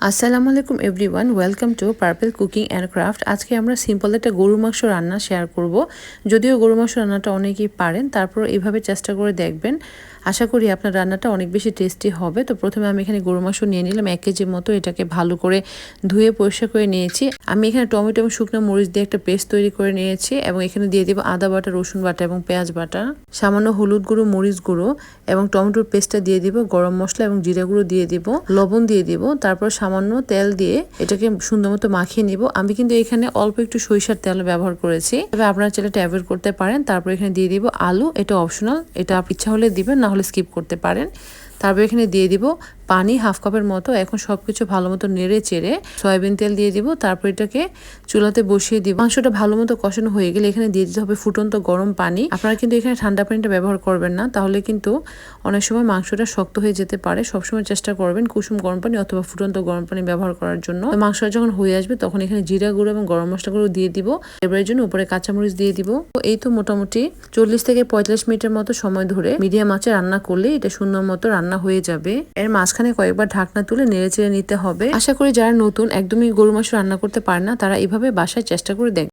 আসসালামু আলাইকুম everyone, welcome to purple cooking and craft. আজকে আমরা সিম্পল একটা গরু মাংস রান্না শেয়ার করব। যদিও গরু মাংস রান্নাটা অনেকেই পারেন তারপর এইভাবে চেষ্টা করে দেখবেন। আশা করি আপনার রান্নাটা অনেক বেশি টেস্টি হবে। তো প্রথমে আমি এখানে গরু মাংস নিয়ে নিলাম, এক কেজির মতো এটাকে ভালো করে ধুয়ে পরিষ্কার করে নিয়েছি। আমি এখানে টমেটো এবং শুকনো মরিচ দিয়ে একটা পেস্ট তৈরি করে নিয়েছি এবং এখানে দিয়ে দিব আদা বাটা, রসুন বাটা এবং পেঁয়াজ বাটা। সামান্য হলুদ গুঁড়ো, মরিচ গুঁড়ো এবং টমেটোর পেস্টটা দিয়ে দিব, গরম মশলা এবং জিরা গুঁড়ো দিয়ে দিব, লবণ দিয়ে দিব। তারপর সামান্য তেল দিয়ে এটাকে সুন্দর মতো মাখিয়ে নিব। আমি কিন্তু এখানে অল্প একটু সরিষার তেল ব্যবহার করেছি। তবে আপনারা চাইলে অ্যাভয়েড করতে পারেন। তারপর এখানে দিয়ে দিব আলু। এটা অপশনাল এটা ইচ্ছা হলে দিবেন, না হলে স্কিপ করতে পারেন। তারপর এখানে দিয়ে দিব পানি হাফ কাপের মতো, এখন সব কিছু ভালো মতো নেড়ে চেড়ে সয়াবিন তেল দিয়ে দিব, তারপর এটাকে চুলাতে বসিয়ে দিব। মাংসটা ভালো মতো কষানো হয়ে গেলে এখানে দিয়ে দিতে হবে ফুটন্ত গরম পানি। আপনারা কিন্তু এখানে ঠান্ডা পানিটা ব্যবহার করবেন না, তাহলে কিন্তু অনেক সময় মাংসটা শক্ত হয়ে যেতে পারে। সবসময় চেষ্টা করবেন কুসুম গরম পানি অথবা ফুটন্ত গরম পানি ব্যবহার করার জন্য। মাংসটা যখন হয়ে আসবে, তখন এখানে জিরা গুঁড়ো এবং গরম মশলা গুঁড়ো দিয়ে দিব। এবারের জন্য উপরে কাঁচামরিচ দিয়ে দিব। এই তো মোটামুটি চল্লিশ থেকে পঁয়তাল্লিশ মিনিটের মতো সময় ধরে মিডিয়াম আঁচে রান্না করলে এটা সুন্দর মতো রান্না হয়ে যাবে। এর মাঝখানে কয়েকবার ঢাকনা তুলে নেড়ে চেড়ে নিতে হবে। আশা করি যারা নতুন, একদমই গরু মাংস রান্না করতে পারে না, তারা এভাবে বাসায় চেষ্টা করে দেখ